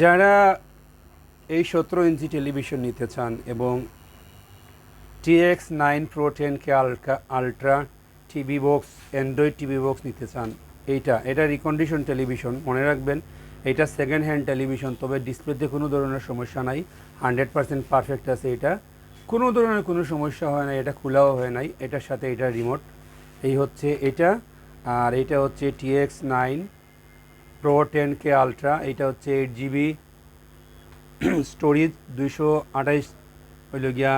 যারা এই সতেরো ইঞ্চি টেলিভিশন নিতে চান এবং TX nine pro ten K ultra ultra TV box, android TV box নিতে চান, এইটা, এটা রিকন্ডিশন টেলিভিশন মনে রাখবেন, এটা সেকেন্ড হ্যান্ড টেলিভিশন তবে ডিসপ্লেতে কোনো ধরনের সমস্যা নাই হান্ড্রেড পারসেন্ট পারফেক্ট আছে এটা, কোনো ধরনের কোনো সমস্যা হয় না এটা খোলাও হয় নাই, এটার সাথে এটা রিমোট এই হচ্ছে এটা, আর এটা হচ্ছে TX nine pro ten K ultra এটা হচ্ছে এইট জিবি স্টোরেজ দুইশো আঠাইশ হইল গিয়া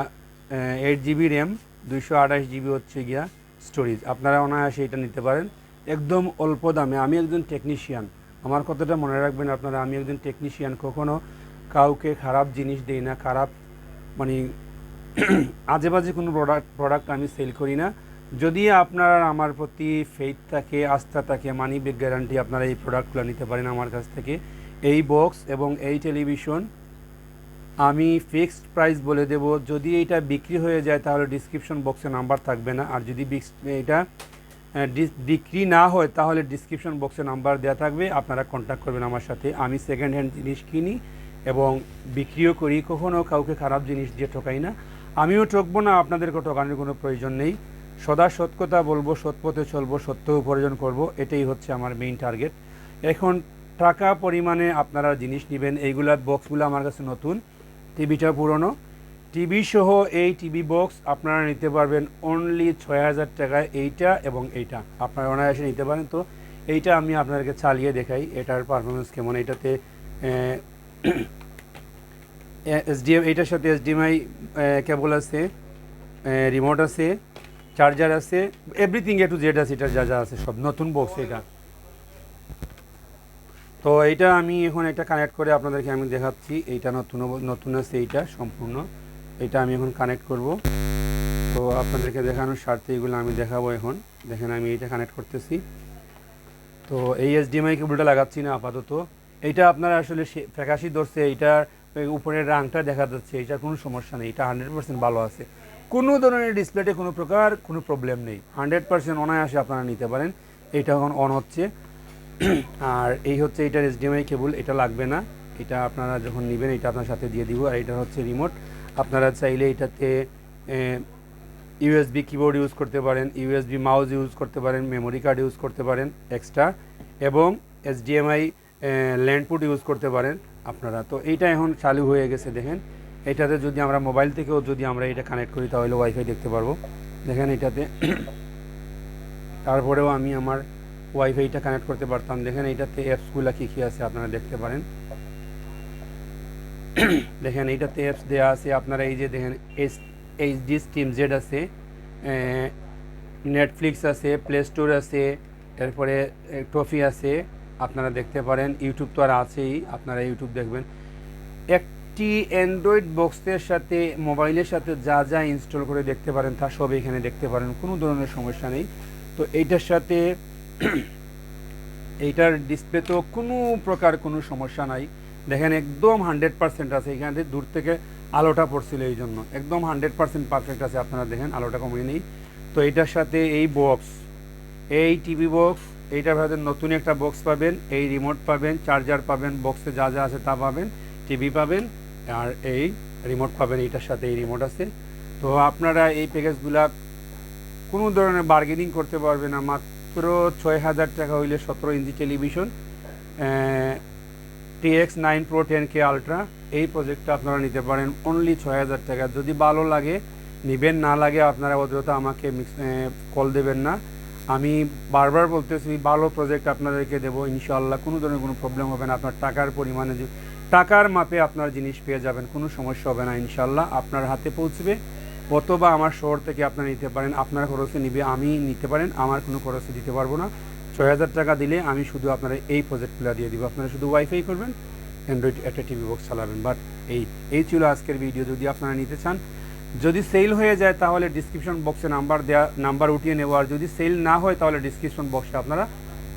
এইট জিবি র্যাম দুইশো আঠাশ জিবি হচ্ছে গিয়া স্টোরেজ আপনারা অনায়াসে এটা নিতে পারেন। একদম অল্প দামে। আমি একজন টেকনিশিয়ান আমার কথাটা মনে রাখবেন আপনারা, আমি একজন টেকনিশিয়ান কখনো কাউকে খারাপ জিনিস দেই না। খারাপ মানে আজে বাজে কোনো প্রোডাক্ট প্রোডাক্ট আমি সেল করি না। যদি আপনার আমার প্রতি ফেইথ থাকে, আস্থা থাকে মানি ব্যাগ গ্যারান্টি আপনারা এই প্রোডাক্টগুলো নিতে পারেন আমার কাছ থেকে। এই বক্স এবং এই টেলিভিশন আমি ফিক্সড প্রাইস বলে দেব। যদি এটা বিক্রি হয়ে যায়, তাহলে ডিসক্রিপশন বক্সে নাম্বার থাকবে না। আর যদি এটা বিক্রি না হয়, তাহলে ডিসক্রিপশন বক্সে নাম্বার দেওয়া থাকবে। আপনারা কন্ট্যাক্ট করবেন আমার সাথে। আমি সেকেন্ড হ্যান্ড জিনিস কিনি এবং বিক্রিও করি। কখনও কাউকে খারাপ জিনিস দিয়ে ঠকাই না। আমিও ঠকবো না আপনাদেরকে ঠকানোর কোনো প্রয়োজন নেই। সদা কথা বলব সৎ পথে চলবো, সত্য উপার্জন করব, এটাই হচ্ছে আমার মেইন টার্গেট এখন টাকা পরিমাণে আপনারা জিনিস নেবেন, এইগুলা বক্সগুলো আমার কাছে নতুন, টিভিটা পুরনো। টিভি সহ এই টিভি বক্স আপনারা নিতে পারবেন অনলি ছয় হাজার টাকায় এইটা এবং এইটা। আপনারা অনায়াসে নিতে পারেন তো। এইটা আমি আপনাদেরকে চালিয়ে দেখাই, এটার পারফরমেন্স কেমন, এটাতে এসডিএম এইটার সাথে এসডিএমআই কেবল আছে রিমোট আছে চার্জার আছে এভরিথিং এ টু জেড আছে, এটা যা যা আছে সব, নতুন বক্স এটা। তো এইটা আমি এখন একটা কানেক্ট করে আপনাদেরকে আমি দেখাচ্ছি, এইটা নতুন নতুন আছে এইটা সম্পূর্ণ। এটা আমি এখন কানেক্ট করব। তো আপনাদেরকে দেখানোর স্বার্থে এগুলো আমি দেখাবো এখন। দেখেন আমি এইটা কানেক্ট করতেছি। তো এই এসডিএমআই কেবলটা লাগাচ্ছি না, আপাতত। এইটা আপনারা আসলে ফ্যাকাশি ধরছে, এইটার উপরের রাংটা দেখা যাচ্ছে, এইটার কোনো সমস্যা নেই, এটা হান্ড্রেড পার্সেন্ট ভালো আছে। কোনো ধরনের ডিসপ্লেতে কোনো প্রকার কোনো প্রবলেম নেই। হান্ড্রেড পার্সেন্ট অনায়াসে আপনারা নিতে পারেন। এইটা এখন অন হচ্ছে। আর এই হচ্ছে এটার এইচডিএমআই কেবল এটা লাগবে না। এটা আপনারা যখন নেবেন, এটা আপনার সাথে দিয়ে দিব। আর এটা হচ্ছে রিমোট আপনারা চাইলে এটাতে ইউএসবি কিবোর্ড ইউজ করতে পারেন ইউএসবি মাউস ইউজ করতে পারেন মেমোরি কার্ড ইউজ করতে পারেন এক্সট্রা এবং এইচডিএমআই ল্যান্ডপুট ইউজ করতে পারেন। আপনারা তো এইটা এখন চালু হয়ে গেছে, দেখেন। এটাতে যদি আমরা মোবাইল থেকেও যদি আমরা এটা কানেক্ট করি, তাহলে ওয়াইফাই দেখতে পারব। দেখেন এটাতে। তারপরেও আমি আমার ওয়াইফাইটা কানেক্ট করতে পারতাম। দেখেন এইটাতে অ্যাপসগুলো কী কী আছে আপনারা দেখতে পারেন। দেখেন এইটাতে অ্যাপস দেওয়া আছে। আপনারা এই যে দেখেন এইচ এইচডি স্টিম জেড আছে নেটফ্লিক্স আছে প্লে স্টোর আছে, এরপরে টফি আছে। আপনারা দেখতে পারেন। ইউটিউব তো আর আছেই। আপনারা ইউটিউব দেখবেন। একটি অ্যান্ড্রয়েড বক্সের সাথে মোবাইলের সাথে যা যা ইনস্টল করে দেখতে পারেন তা সব এখানে দেখতে পারেন, কোনো ধরনের সমস্যা নেই। তো এইটার সাথে, এইটার ডিসপ্লে তো কোনো প্রকার কোনো সমস্যা নাই। দেখেন একদম হান্ড্রেড পার্সেন্ট আছে, এখানে দূর থেকে আলোটা পড়ছিল এই জন্য। একদম হান্ড্রেড পার্সেন্ট পারফেক্ট আছে, আপনারা দেখেন, আলোটা কমিয়ে নেই। তো এইটার সাথে এই বক্স এই টিভি বক্স এইটার সাথে নতুন একটা বক্স পাবেন, এই রিমোট পাবেন চার্জার পাবেন বক্সে যা যা আছে তা পাবেন টিভি পাবেন। আর এই রিমোট পাবেন এইটার সাথে এই রিমোট আছে। তো আপনারা এই প্যাকেজগুলা কোনো ধরনের বার্গেনিং করতে পারবেন না, মাত্র ছয় হাজার টাকা হইলে সতেরো inch television TX nine pro ten K ultra এই প্রজেক্টটা আপনারা নিতে পারেন অনলি ছয় হাজার টাকা। যদি ভালো লাগে, নেবেন, না লাগে আপনারা অযথা আমাকে কল দেবেন না। আমি বারবার বলতেছি, ভালো প্রজেক্ট আপনাদেরকে দেবো ইনশাল্লাহ কোনো ধরনের কোনো প্রবলেম হবে না। আপনার টাকার পরিমাণে টাকার মাপে আপনার জিনিস পেয়ে যাবেন, কোনো সমস্যা হবে না ইনশাল্লাহ আপনার হাতে পৌঁছবে, অথবা আমার শহর থেকে আপনারা নিতে পারেন, আপনার খরচে নিবে, আমি নিতে পারেন, আমার কোনো খরচে দিতে পারব না। ছয় হাজার টাকা দিলে আমি শুধু আপনারা এই প্রজেক্টগুলো দিয়ে দিব। আপনারা শুধু ওয়াইফাই করবেন অ্যান্ড্রয়েড একটা টিভি বক্স চালাবেন বাট এই এই ছিল আজকের ভিডিও যদি আপনারা নিতে চান, যদি সেল হয়ে যায়, তাহলে ডিসক্রিপশন বক্সে নাম্বার দেওয়া নাম্বার উঠিয়ে নেব, আর যদি সেল না হয়, তাহলে ডিসক্রিপশন বক্সে আপনারা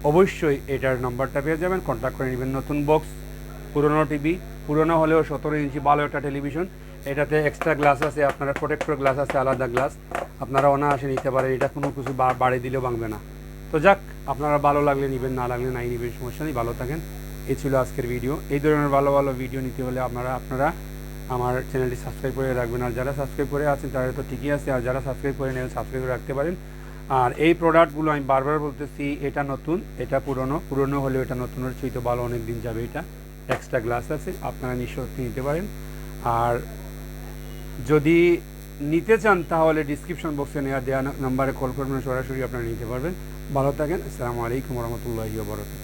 অবশ্যই এটার নাম্বারটা পেয়ে যাবেন কন্ট্যাক্ট করে নেবেন নতুন বক্স পুরনো টিভি পুরনো হলেও সতেরো ইঞ্চি ভালো একটা টেলিভিশন এটাতে এক্সট্রা গ্লাস আছে, আপনারা প্রোটেক্টর গ্লাস আছে, আলাদা গ্লাস আপনারা অনায়াসে নিতে পারেন, এটা কোনো কিছু বাড়ি দিলেও ভাঙবে না। তো যাক, আপনারা ভালো লাগলে নেবেন, না লাগলে নাই নেবেন, সমস্যা নেই, ভালো থাকেন। এই ছিল আজকের ভিডিও এই ধরনের ভালো ভালো ভিডিও নিতে হলে আপনারা আপনারা আমার চ্যানেলটি সাবস্ক্রাইব করে রাখবেন। আর যারা সাবস্ক্রাইব করে আছেন, তারা তো ঠিকই আছে। আর যারা সাবস্ক্রাইব করে নেবেন সাবস্ক্রাইব করে রাখতে পারেন। আর এই প্রোডাক্টগুলো আমি বারবার বলতেছি, এটা নতুন, এটা পুরনো। পুরনো হলেও এটা নতুনের চেয়ে ভালো অনেক দিন যাবে এটা। এক্সট্রা গ্লাস আছে, আপনারা নিঃসন্দেহে নিতে পারেন। আর যদি নিতে চান, তাহলে ডিসক্রিপশন বক্সে নেওয়া দেওয়া নাম্বারে কল করবেন, সরাসরি আপনারা নিতে পারবেন। ভালো থাকেন, আসসালামু আলাইকুম রহমতুল্লাহি বরকাত